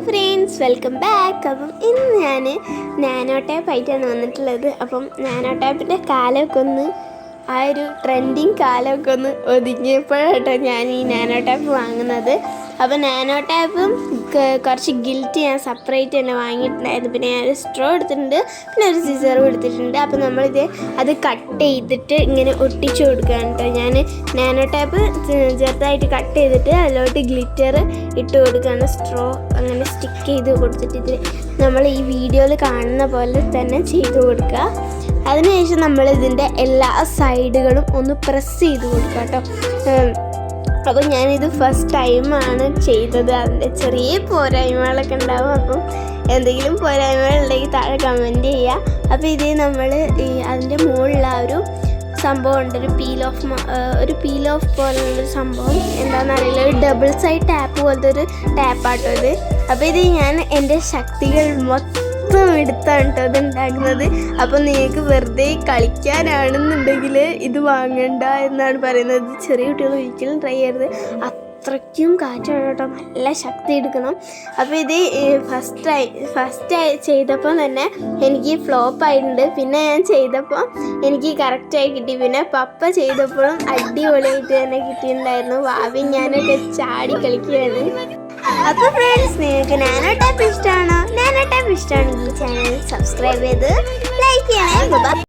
Friends welcome back അപ്പം ഇന്ന് ഞാൻ നാനോ ടാപ്പ് ആയിട്ടാണ് വന്നിട്ടുള്ളത്. അപ്പം നാനോ ടാപ്പിന്റെ കാലമൊക്കെ ഒന്ന് ആ ഒരു ട്രെൻഡിങ് കാലമൊക്കെ ഒന്ന് ഒതുങ്ങിയപ്പോഴാട്ടോ ഞാൻ ഈ നാനോ ടാപ്പ് വാങ്ങുന്നത്. അപ്പം നാനോ ടാപ്പും കുറച്ച് ഗിൽറ്റ് ഞാൻ സെപ്പറേറ്റ് തന്നെ വാങ്ങിയിട്ടുണ്ടായിരുന്നു. പിന്നെ ഞാൻ ഒരു സ്ട്രോ എടുത്തിട്ടുണ്ട്. പിന്നെ ഒരു സിസറും എടുത്തിട്ടുണ്ട്. അപ്പം നമ്മളിത് അത് കട്ട് ചെയ്തിട്ട് ഇങ്ങനെ ഒട്ടിച്ചു കൊടുക്കുകയാണ് കേട്ടോ. ഞാൻ നാനോ ടാപ്പ് ചെറുതായിട്ട് കട്ട് ചെയ്തിട്ട് അതിലോട്ട് ഗ്ലിറ്റർ ഇട്ട് കൊടുക്കുകയാണ്. സ്ട്രോ അങ്ങനെ സ്റ്റിക്ക് ചെയ്ത് കൊടുത്തിട്ട് ഇതിൽ നമ്മൾ ഈ വീഡിയോയിൽ കാണുന്ന പോലെ തന്നെ ചെയ്ത് കൊടുക്കുക. അതിനുശേഷം നമ്മൾ ഇതിന്റെ എല്ലാ സൈഡുകളും ഒന്ന് പ്രസ് ചെയ്ത് കൊടുക്കുക കേട്ടോ. അപ്പോൾ ഞാനിത് ഫസ്റ്റ് ടൈമാണ് ചെയ്തത്. അതിന്റെ ചെറിയ പോരായ്മകളൊക്കെ ഉണ്ടാവും. അപ്പം എന്തെങ്കിലും പോരായ്മകളുണ്ടെങ്കിൽ താഴെ കമന്റ് ചെയ്യുക അപ്പോൾ ഇത് നമ്മൾ ഈ അതിന്റെ മുകളിൽ ആ ഒരു സംഭവം ഉണ്ട്. ഒരു പീൽ ഓഫ് ഒരു പീൽ ഓഫ് പോലുള്ളൊരു സംഭവം. എന്താണെന്നറിയില്ല ഒരു ഡബിൾ സൈഡ് ടാപ്പ് പോലത്തെ ഒരു ടാപ്പാട്ടോ ഇത്. അപ്പോൾ ഇത് ഞാൻ എന്റെ ശക്തികൾ മൊത്തം എടുത്താണ് കേട്ടോ അത് ഉണ്ടാക്കുന്നത്. അപ്പം നിങ്ങൾക്ക് വെറുതെ കളിക്കാനാണെന്നുണ്ടെങ്കിൽ ഇത് വാങ്ങണ്ട എന്നാണ് പറയുന്നത്. ചെറിയ കുട്ടികൾ ഒരിക്കലും ട്രൈ ചെയ്യരുത്. അത്രയ്ക്കും കാറ്റാണ് കേട്ടോ. നല്ല ശക്തി എടുക്കണം. അപ്പോൾ ഇത് ഫസ്റ്റ് ഫസ്റ്റ് ചെയ്തപ്പോൾ തന്നെ എനിക്ക് ഫ്ലോപ്പ് ആയിട്ടുണ്ട്. പിന്നെ ഞാൻ ചെയ്തപ്പോൾ എനിക്ക് കറക്റ്റായി കിട്ടി. പിന്നെ പപ്പ ചെയ്തപ്പോഴും അടിപൊളിയായിട്ട് തന്നെ കിട്ടിയിട്ടുണ്ടായിരുന്നു. ഭാവി ഞാനൊക്കെ ചാടി കളിക്കുകയാണ്. അപ്പോൾ ഫ്രണ്ട്സ് നിങ്ങൾക്ക് നാനോ ടാപ്പ് ഈ ഇഷ്ടമാണെങ്കിൽ ചാനൽ സബ്സ്ക്രൈബ് ചെയ്ത് ലൈക്ക് ചെയ്യണേ.